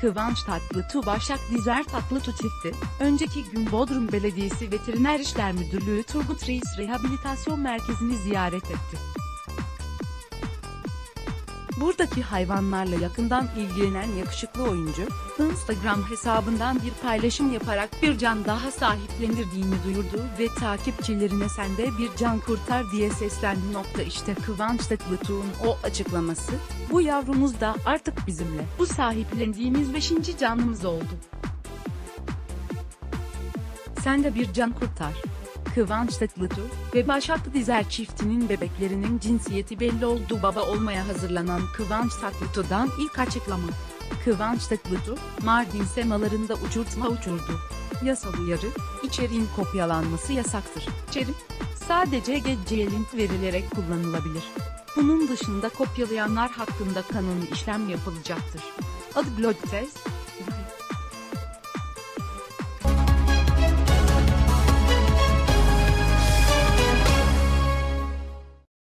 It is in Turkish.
Kıvanç Tatlıtuğ Başak Dizer Tatlıtuğ çifti, önceki gün Bodrum Belediyesi Veteriner İşler Müdürlüğü Turgut Reis Rehabilitasyon Merkezi'ni ziyaret etti. Buradaki hayvanlarla yakından ilgilenen yakışıklı oyuncu, Instagram hesabından bir paylaşım yaparak bir can daha sahiplendirdiğini duyurdu ve takipçilerine sen de bir can kurtar diye seslendi. Nokta işte Kıvanç Tatlıtuğ'un o açıklaması, bu yavrumuz da artık bizimle. Bu sahiplendiğimiz beşinci canımız oldu. Sen de bir can kurtar. Kıvanç Tatlıtuğ ve Başak Dizer çiftinin bebeklerinin cinsiyeti belli oldu. Baba olmaya hazırlanan Kıvanç Tatlıtuğ'dan ilk açıklama. Kıvanç Tatlıtuğ, Mardin semalarında uçurtma uçurdu. Yasal uyarı, içeriğin kopyalanması yasaktır. İçerik, sadece gece link verilerek kullanılabilir. Bunun dışında kopyalayanlar hakkında kanuni işlem yapılacaktır. Adı Blog Test,